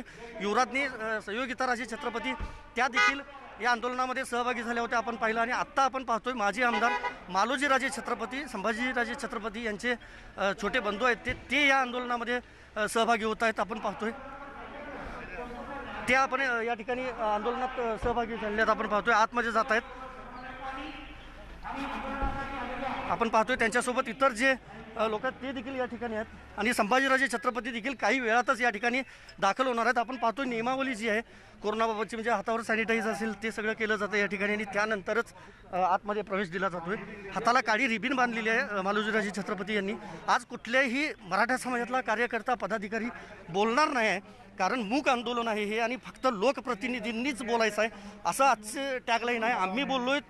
पाहतोय युवराजनी अ, संयोगिताराजे छत्रपती त्या देखील या आंदोलनामध्ये सहभागी झाल्या होत्या आपण पाहिलं आणि आत्ता आपण पाहतोय माजी आमदार मालोजीराजे छत्रपती संभाजीराजे छत्रपती यांचे छोटे बंधू आहेत ते ते या आंदोलनामध्ये सहभागी होत आहेत. आपण पाहतोय. ते आपण या ठिकाणी आंदोलनात सहभागी झाले आहेत. आपण पाहतोय आतमध्ये जात आहेत. आपण पाहतोय त्यांच्यासोबत इतर जे लोक आहेत ते देखील या ठिकाणी आहेत. आणि संभाजीराजे छत्रपती देखील काही वेळातच या ठिकाणी दाखल होणार आहेत. आपण पाहतो नियमावली जी आहे कोरोनाबाबतची म्हणजे हातावर सॅनिटाईज असेल ते सगळं केलं जातं या ठिकाणी आणि त्यानंतरच आतमध्ये प्रवेश दिला जातोय. हाताला काळी रिबीन बांधलेली आहे मालोजीराजे छत्रपती यांनी. आज कुठल्याही मराठा समाजातला कार्यकर्ता पदाधिकारी बोलणार नाही आहे कारण मूक आंदोलन आहे हे आणि फक्त लोकप्रतिनिधींनीच बोलायचं आहे. असं आजचे टॅगलाईन आहे. आम्ही बोललो आहे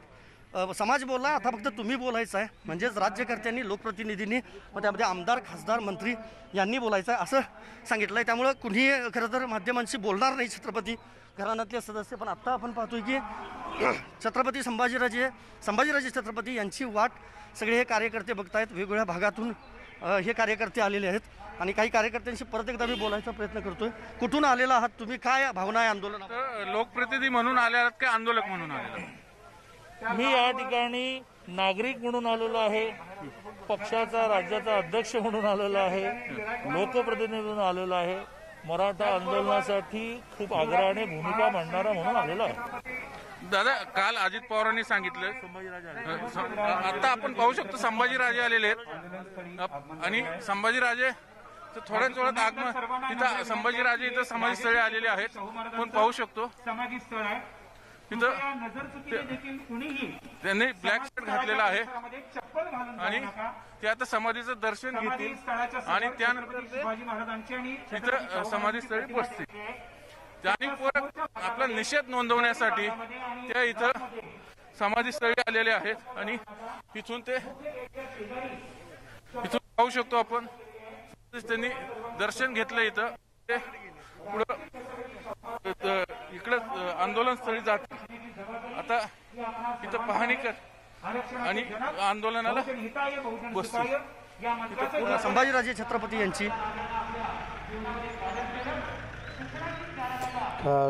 समाज बोलला आता फक्त तुम्ही बोलायचं आहे म्हणजेच राज्यकर्त्यांनी लोकप्रतिनिधींनी मग त्यामध्ये आमदार खासदार मंत्री यांनी बोलायचं आहे असं सांगितलं आहे त्यामुळं कुणी खरं तर माध्यमांशी बोलणार नाही छत्रपती घराण्यातले सदस्य. पण आत्ता आपण पाहतोय की छत्रपती संभाजीराजे संभाजीराजे छत्रपती यांची वाट सगळे हे कार्यकर्ते बघतायत. वेगवेगळ्या भागातून हे कार्यकर्ते आलेले आहेत. आणि काही कार्यकर्त्यांशी परत एकदा मी बोलायचा प्रयत्न करतोय. कुठून आलेला आहात तुम्ही? काय भावना आहे आंदोलन लोकप्रतिनिधी म्हणून आले आहात का आंदोलक म्हणून आले आहात? मी या ठिकाणी नागरिक म्हणून आलेलो आहे पक्षाचा राज्याचा अध्यक्ष म्हणून आलेलो आहे लोकप्रतिनिधी म्हणून आलेलो आहे. मराठा आंदोलनासाठी खूप आग्रहाने भूमिका मांडणारा म्हणून आलेलो आहे. दादा काल अजित पवारांनी सांगितलं अ, सं- आता आपण पाहू शकतो संभाजीराजे आलेले आहेत. आणि संभाजीराजे तर थोड्याच वेळात आगमन तिथं संभाजीराजे इथं समाधीस्थळी आलेले आहेत. आपण पाहू शकतो. समाधी स्थळ आहे. त्यांनी ब्लॅक शर्ट घातलेला आहे. आणि ते आता समाधीचं दर्शन घेतील आणि त्यानंतर समाधीस्थळी बसतील. त्यांनी परत आपला निषेध नोंदवण्यासाठी त्या इथं समाधीस्थळी आलेले आहेत आणि इथून ते इथून पाहू शकतो आपण. त्यांनी दर्शन घेतलं इथं. ते पुढं इकडं आंदोलन स्थळी जात आता इथं पाहणी कर. आणि आंदोलनाला संभाजीराजे छत्रपती यांची.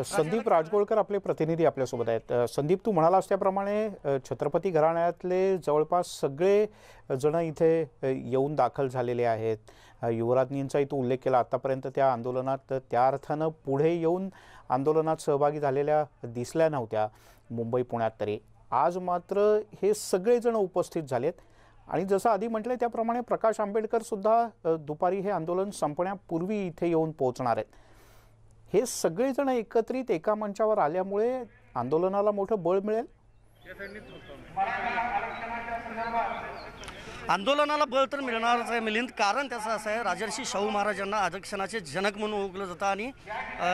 संदीप राजगोळकर आपले प्रतिनिधी आपल्यासोबत आहेत. संदीप तू म्हणालास त्याप्रमाणे छत्रपती घराण्यातले जवळपास सगळे जण इथे येऊन दाखल झालेले आहेत. अ, युवराज्ञींचाही तू उल्लेख केला. आतापर्यंत त्या आंदोलनात त्या अर्थानं पुढे येऊन आंदोलनात सहभागी झालेल्या दिसल्या नव्हत्या. मुंबई पुण्यात तरी. आज मात्र हे सगळेजण उपस्थित झालेत. आणि जसं आधी म्हटलंय त्याप्रमाणे प्रकाश आंबेडकरसुद्धा दुपारी हे आंदोलन संपण्यापूर्वी इथे येऊन पोहोचणार आहेत. हे सगळेजण एकत्रित एका मंचावर आल्यामुळे आंदोलनाला मोठं बळ मिळेल? आंदोलनाला बळ तर मिळणारच आहे मिलिंद. कारण त्याचं असं आहे राजर्षी शाहू महाराजांना आरक्षणाचे जनक म्हणून ओळखलं जातं आणि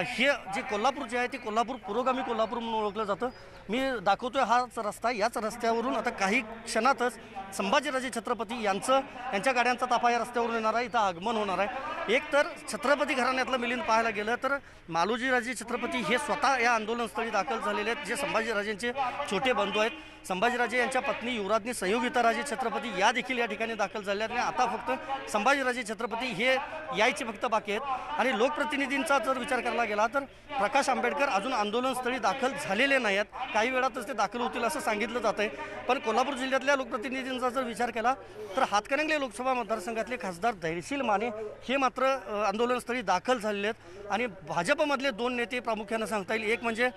हे जे कोल्हापूर जे आहे ते कोल्हापूर पुरोगामी कोल्हापूर म्हणून ओळखलं जातं. मी दाखवतोय हाच रस्ता याच रस्त्यावरून आता काही क्षणातच संभाजीराजे छत्रपती यांचं यांच्या गाड्यांचा ताफा या रस्त्यावरून येणार आहे इथं आगमन होणार आहे. एक तर छत्रपती घराण्यातलं मिलिंद पाहायला गेलं तर मालोजीराजे छत्रपती हे स्वतः या आंदोलनस्थळी दाखल झालेले आहेत जे संभाजीराजेंचे छोटे बंधू आहेत. संभाजीराजे यांच्या पत्नी युवराजनी संयोगिताराजे छत्रपती या देखील या ठिकाणी दाखल झाल्या आहेत. आणि आता फक्त संभाजीराजे छत्रपती हे यायचे फक्त बाकी आहेत. आणि लोकप्रतिनिधींचा जर विचार करायला गेला तर प्रकाश आंबेडकर अजून आंदोलनस्थळी दाखल झालेले नाही आहेत. काही वेळातच ते दाखल होतील असं सांगितलं जात आहे. पण कोल्हापूर जिल्ह्यातल्या लोकप्रतिनिधींचा जर विचार केला तर हातकणंगले लोकसभा मतदारसंघातले खासदार धैर्यशील माने हे मात्र आंदोलनस्थळी दाखल झालेले आहेत. आणि भाजपमधले दोन नेते प्रामुख्यानं सांगता येईल. एक म्हणजे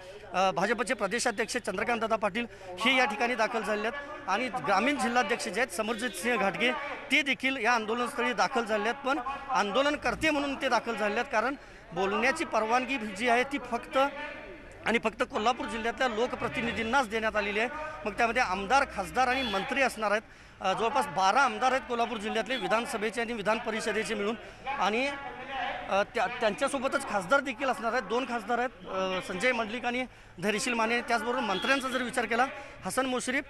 भाजपचे प्रदेशाध्यक्ष चंद्रकांतदादा पाटील. हे या ठिकाणी ठिकाणी दाखल झाले आहेत आणि ग्रामीण जिल्हाध्यक्ष जे आहेत समरजित सिंह घाटगे ते देखील या आंदोलनस्थळी दाखल झाले आहेत पण आंदोलनकर्ते म्हणून ते दाखल झाले आहेत कारण बोलण्याची परवानगी जी आहे ती फक्त आणि फक्त कोल्हापूर जिल्ह्यातल्या लोकप्रतिनिधींनाच देण्यात आलेली आहे. मग त्यामध्ये आमदार खासदार आणि मंत्री असणार आहेत. जवळपास बारा आमदार आहेत कोल्हापूर जिल्ह्यातले विधानसभेचे आणि विधान परिषदेचे मिळून. आणि त्या त्यांच्यासोबतच खासदार देखील असणार आहेत. दोन खासदार आहेत संजय मंडलिक आणि धैर्यशील माने. त्याचबरोबर मंत्र्यांचा जर विचार केला हसन मुश्रीफ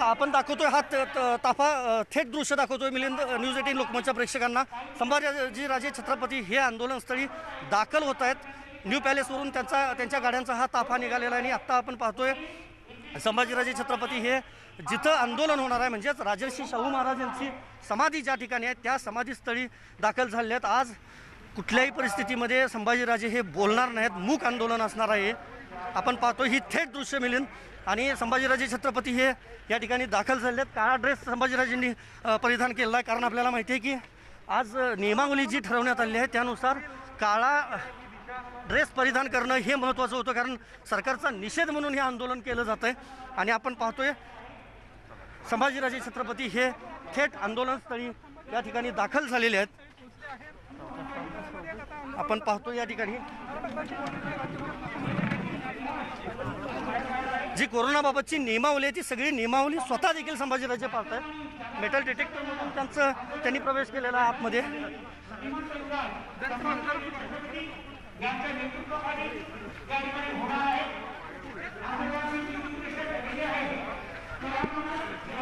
आपण दाखवतोय हा त- ताफा थेट दृश्य दाखवतोय मिलिंद न्यूज एटीन लोकमतच्या प्रेक्षकांना. संभाजी राजे छत्रपती हे आंदोलनस्थळी दाखल होत आहेत. न्यू पॅलेसवरून त्यांचा त्यांच्या गाड्यांचा हा ताफा निघालेला आहे आणि आत्ता आपण पाहतोय संभाजीराजे छत्रपती हे जिथं आंदोलन होणार आहे म्हणजेच राजर्षी शाहू महाराजांची समाधी ज्या ठिकाणी आहे त्या समाधीस्थळी दाखल झालेल्या आहेत. आज कुठल्याही परिस्थितीमध्ये संभाजीराजे हे बोलणार नाहीत. मूक आंदोलन असणार आहे. आपण पाहतो ही थेट दृश्य मिळेल आणि संभाजीराजे छत्रपती हे या ठिकाणी दाखल झाले आहेत काळा ड्रेस संभाजीराजेंनी परिधान केलेला आहे? कारण आपल्याला माहिती आहे की आज नियमावली जी ठरवण्यात आली आहे त्यानुसार काळा ड्रेस परिधान करणं हे महत्त्वाचं होतं. कारण सरकारचा निषेध म्हणून हे आंदोलन केलं जातं आहे. आणि आपण पाहतोय संभाजीराजे छत्रपती हे थेट आंदोलनस्थळी या ठिकाणी दाखल झालेले आहेत. आपण पाहतो या ठिकाणी. जी कोरोनाबाबतची नियमावली आहे ती सगळी नियमावली स्वतः देखील संभाजीराजे पाहतात आहेत मेटल डिटेक्टरमधून त्यांचं त्यांनी प्रवेश केलेला आहे आतमध्ये.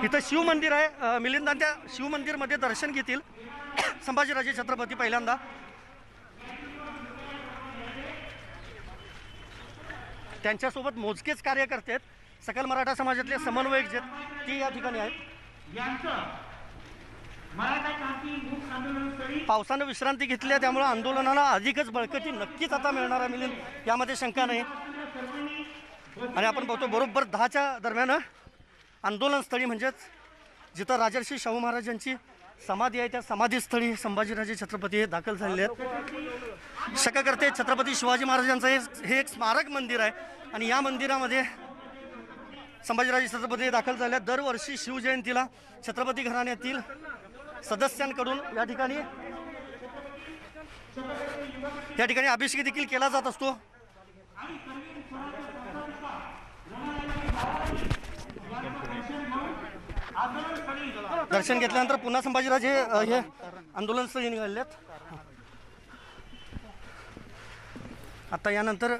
इथं शिवमंदिर आहे. मिलिंदांच्या मिलिंद त्या शिवमंदिरमध्ये दर्शन घेतील. संभाजीराजे छत्रपती पहिल्यांदा. त्यांच्यासोबत मोजकेच कार्यकर्ते आहेत. सकल मराठा समाजातले समन्वयक जे ते या ठिकाणी आहेत. पावसानं विश्रांती घेतली आहे त्यामुळे आंदोलनाला अधिकच बळकटी नक्कीच आता मिळणार आहे मिलिंद. यामध्ये शंका नाही. आणि आपण पाहतो बरोबर दहाच्या दरम्यान आंदोलनस्थळी म्हणजेच जिथं राजर्षी शाहू महाराजांची समाधी आहे त्या समाधीस्थळी संभाजीराजे छत्रपती हे दाखल झालेले आहेत शका करते छत्रपती शिवाजी महाराजांचं हे हे एक स्मारक मंदिर आहे आणि या मंदिरामध्ये संभाजीराजे छत्रपती हे दाखल झाले आहेत. दरवर्षी शिवजयंतीला छत्रपती घराण्यातील सदस्यांकडून या ठिकाणी या ठिकाणी अभिषेक देखील केला जात असतो दर्शन घेतल्यानंतर पुन्हा संभाजीराजे हे आंदोलनस्थळी निघाले आहेत आता यानंतर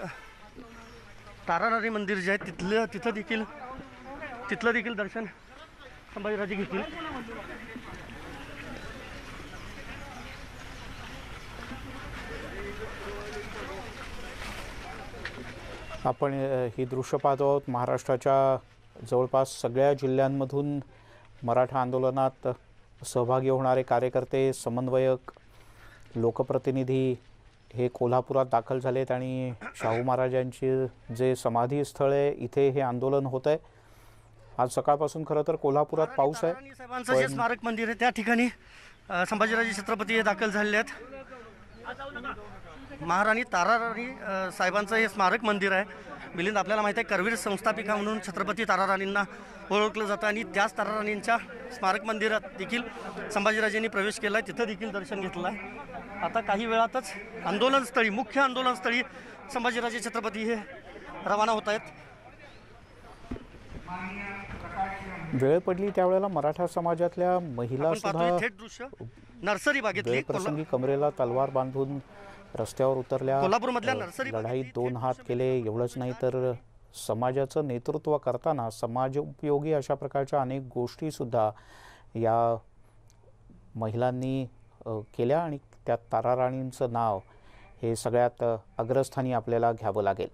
तारानारी मंदिर जे आहे तिथलं तिथं देखील तिथलं देखील दर्शन संभाजीराजे घेतील. आपण ही दृश्य पाहतो आहोत. महाराष्ट्राच्या जवळपास सगळ्या जिल्ह्यांमधून मराठा आंदोलनात सहभागी होणारे कार्यकर्ते समन्वयक लोकप्रतिनिधी हे कोल्हापुरात दाखल झालेत आणि शाहू महाराजांची जे समाधी स्थळ आहे इथे हे आंदोलन होत आहे. आज सकाळपासून खरं तर कोल्हापुरात पाऊस आहे साहेबांचं जे स्मारक मंदिर आहे त्या ठिकाणी अ, संभाजीराजे छत्रपती हे दाखल झालेले आहेत. महाराणी ताराराणी साहेबांचं हे स्मारक मंदिर आहे. मिलिंद आपल्याला माहिती आहे करवीर संस्थापिका म्हणून छत्रपती ताराराणींना ओळखलं जातं आणि त्याच ताराराणींच्या स्मारक मंदिरात देखील संभाजीराजेंनी प्रवेश केला आहे तिथं देखील दर्शन घेतलं आहे आता काही वेळातच आंदोलनस्थळी मुख्य आंदोलनस्थळी संभाजीराजे छत्रपती हे रवाना होत आहेत. वेळ पडली त्यावेळेला मराठा समाजातल्या महिला सुद्धा थेट दृश्य. नर्सरी बागेतली प्रसंगी कमरेला तलवार बांधून रस्त्यावर उतरल्या. लढाईत दोन हात केले. एवढंच नाही तर समाजाचं नेतृत्व करताना समाज उपयोगी अशा प्रकारच्या अनेक गोष्टी सुद्धा या महिलांनी केल्या आणि त्यात ताराराणींचं नाव हे सगळ्यात अग्रस्थानी आपल्याला घ्यावं लागेल.